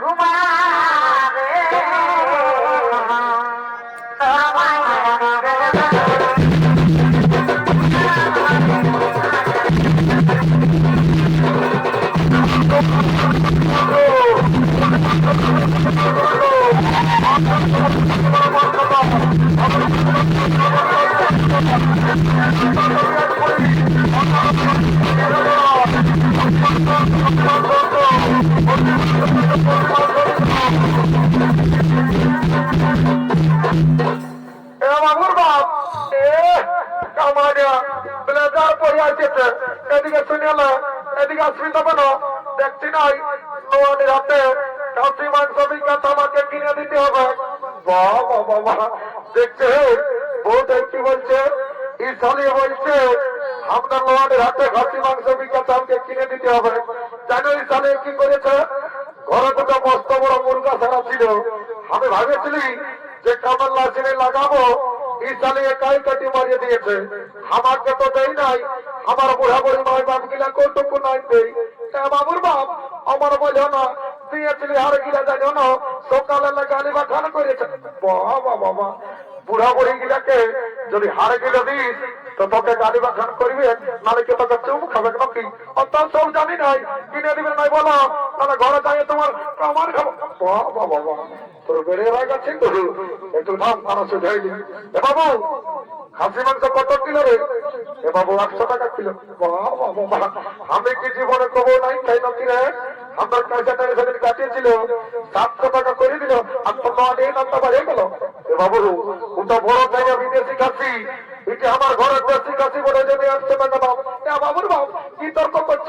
ঘুমা দেখছি নাই নোয়ানি রাতে কাশি মাংস বিখ্যাত আমাকে কিনে দিতে হবে। বাহ বাহ দেখছে বউটা কি বলছে? ইসালি বলছে আপনার নোয়ানির হাতে খাসি মাংস বিখ্যাত কিনে দিতে হবে। জানো ইসালি কি করেছে? ঘরে দুটো মস্ত বড় মুরগা সারা ছিল। আমি ভাবেছিলি যে কামাল লাসিনে লাগাবো ইসালে একাই কাটি মারিয়ে দিয়েছে। আমাকে তো দেই নাই, আমার বুড়া বুড়ি মাই বাপ গিলা কতটুকু নাই দেই। বাবুর বাপ, আমার বলো না দিয়েছিলি হার গিলা জানো না, সকালে লাগালি বা খান করেছে। বাবা বাবা, বুড়া বুড়ি গিলাকে যদি হার গিলা দিস, তো তোকে গালি বা খান করবি, নালে কে তোকে চুম খাবে নাকি? অত সব জানি নাই, কিনে দিবে নাই বলো। তাহলে ঘরে যাই তোমার আমার খাব। বাবা বাবা তোর বেড়ে ঠিক তো। একটু নাম যাইনি এ বাবু, খাসি মাংস কত কিলো রে? এ বাবু, একশো টাকা কিলো। বাবা বাবা আমি কি জীবনে নাই, তাই রে? আমার পয়সা টাকা সেদিন কাটিয়েছিল সাতশো টাকা করে দিল। আর তো নয় এ বাবু বড় জায়গা বিদেশি খাসি। এটা আমার ঘরের দেশি খাসি বলে যদি টাকা দাম এ বাবুর বাপ, কি তর্ক করছ?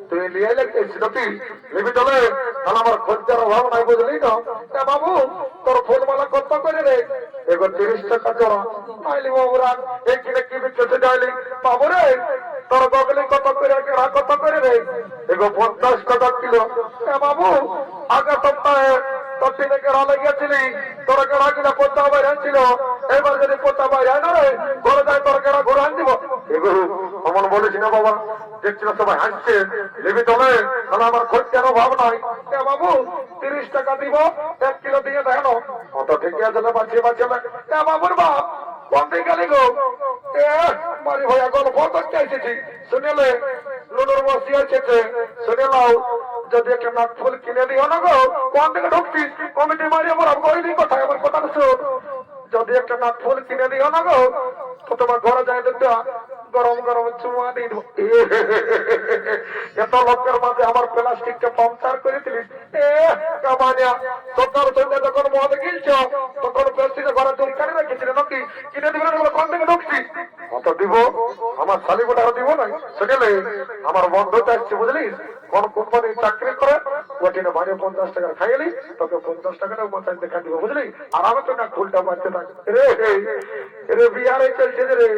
তুই লিয়ে লাগছিস নাকি লিবি চলে তাহলে আমার খরচার অভাব নাই বুঝলি না বাবু, তোর ফুলমালা কত করে রে? এগো তিরিশ টাকা জোড়া। নাইলি বাবুরা এই কিনে কি বিক্রি যাইলি বাবু রে, তোর বগলি কত করে কেড়া কত করে রে? এগো পঞ্চাশ টাকা কিলো। বাবু, আগের সপ্তাহে তোর দিনে কেড়া লেগেছিলি তোর কেড়া কিনা পোতা বাইরে ছিল। এবার যদি পোতা বাইরে না রে, ঘরে যায় তোর কেড়া ঘুরে আন দিব এগো অমন বলেছি না বাবা। দেখছি না সবাই হাসছে। লিবি তলে তাহলে আমার খরচার অভাব নাই বাবু? তিরিশ টাকা দিব, এক কিলো দিয়ে দেখো অত ঠিকই আছে না বাঁচিয়ে বাঁচিয়ে বাবুর বাপ? শুনেলে শুনে যদি একটা নাক ফুল কিনে দিও না গো কোন কোথায়? আমার কথা যদি একটা নাক ফুল কিনে দিও না গো, তো তোমার ঘরে যাই দিতে গরম গরম চুমা দিল এত লোকের মাঝে আমার প্লাস্টিকটা পাংচার করে দিলিস? এ, কামানিয়া, তোর যখন মদ গিলছ তখন প্লাস্টিকের ঘরে তৈরি করে রেখেছিল নাকি কিনে দিবে না বলে কোন থেকে ঢুকছিস কত দিব আমার শালি গোটা দিব না সেখানে আমার বন্ধুটা আসছে বুঝলিস কোন কোম্পানি চাকরি করে ওখানে বাইরে পঞ্চাশ টাকা খাইলি তোকে পঞ্চাশ টাকাটা মাথায় দেখা দিব বুঝলি আর আমি তো না ফুলটা মারতে থাকি রে রে বিহারে চলছে রে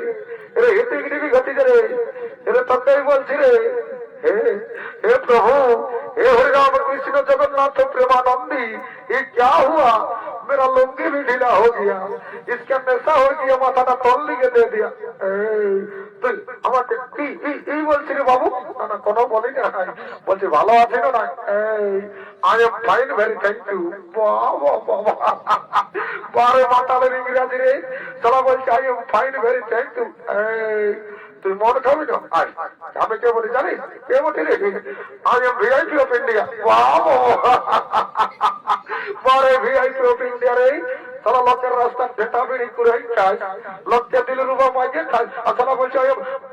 রে হেঁটে গিরি ঘটি রে রে তোকেই বলছি রে हे हे प्रभु हे हरे राम कृष्ण जगन्नाथ प्रेमानंदी ये क्या हुआ मेरा लुंगी भी ढीला हो गया इसका नशा हो गया माथा ना तोल लिखे दे दिया এই, তুই আমাকে কি এই- বলছি রে বাবু? কোনো বলি না বলছি ভালো আছে না? এই I am fine very thank you বাবা বাবা মাতালের ইংরাজি রে। সালা বলছি I am fine very thank you এই, তুই মদ খাবি না আয়, আমি কে বলি জানিস? কে বলি রে? I am VIP of India বাবু, বারে ভিআইপি অফ ইন্ডিয়া রে। সারা লোকের রাস্তা ভেটা বেড়ি করে খায়। লোককে দিল রুবা মাইকে খায়। আর সারা বলছে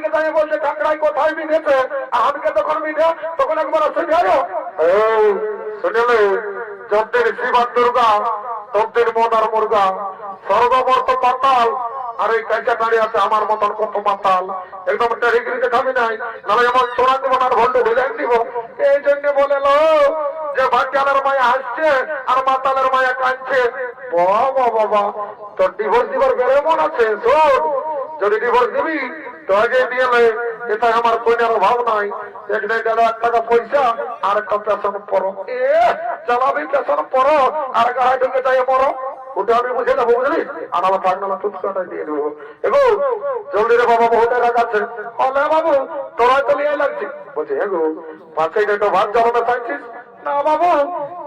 মালিকে যাই বলছে কাকড়াই কোথায় মিলেছে আমাকে তখন মিলে তখন একবার গেল এই শুনলে যতদিন শিবার দুর্গা ততদিন মদার মুর্গা, সর্বমর্ত পাতাল, আর এই কাইচা দাঁড়িয়ে আছে আমার মতন কত মাতাল একদম টেরিগিরিতে খাবি নাই, নাহলে এমন চোরা দিব না ভণ্ড ঢুলে দিব। এই জন্য বলে লো যে ভাটিয়ালের মায়া হাসছে আর মাতালের মায়া কাঁদছে। বাবা বাবা তোর ডিভোর্স দিবার বেড়ে মন আছে? শোন, যদি ডিভোর্স দিবি তো আগে দিয়ে নে এটা আমার কইনার অভাব নাই। এক দেড় দেড় লাখ টাকা পয়সা, আর একটা পেশন পরো এ চালাবি পেশন পরো আর গাড়ি ঢুকে যাই পরো ওটা আমি বুঝে নেব, বুঝলি? আর আমার দেবো। জলদি রে বাবা বহু টাকা যাচ্ছে হলে বাবু তোরা তো লিয়ে লাগছে। বলছে, এগো পাঁচে একটু ভাত জ্বালানো চাইছিস? না বাবু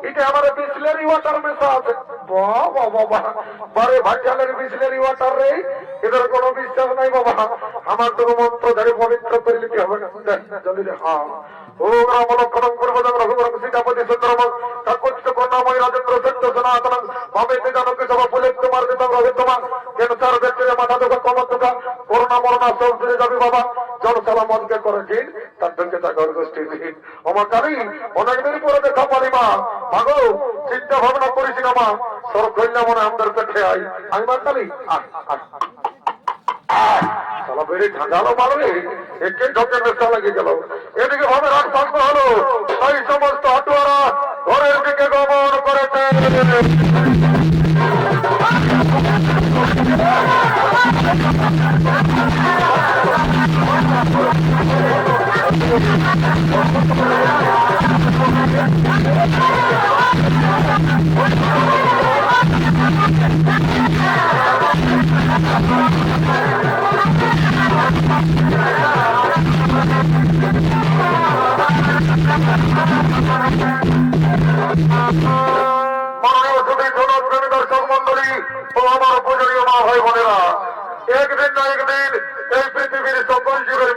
এটা আমার বিসলেরি ওয়াটার মেশা আছে বাবা বাবা বারে ভাটিয়ালের বিসলেরি ওয়াটার রে এদের কোনো বিশ্বাস নাই বাবা। আমার তো ধরে পবিত্র করে নিতে হবে দে, হ্যাঁ ও রাম লক্ষণম পূর্বদম রঘুবরম সীতাপতি সুন্দরম কাকুচ্চ কন্যাময় রাজেন্দ্র সত্য সনাতন ভাবে তে সভা পুলিশ তোমার দিতম রবিতমা কেন চার ব্যক্তিরে মাথা দুঃখ কমর দুঃখ করোনা মরণা সব দূরে যাবি বাবা। জল সালা মনকে করে দিন, তার জন্য তা পরে দেখা পারি মা। চিন্তা ভাবনা না মা। সর মনে আমাদের পেটে আই আমি একে ঢোকে লাগে গেল। এদিকে ভাবে থাকতে হলো। তাই সমস্ত হাটুয়ারা ঘরের দিকে গমন করেছে। আমার পূজনীয় মা ভাই বোনেরা একদিন না একদিন এই পৃথিবীর সকল জীবের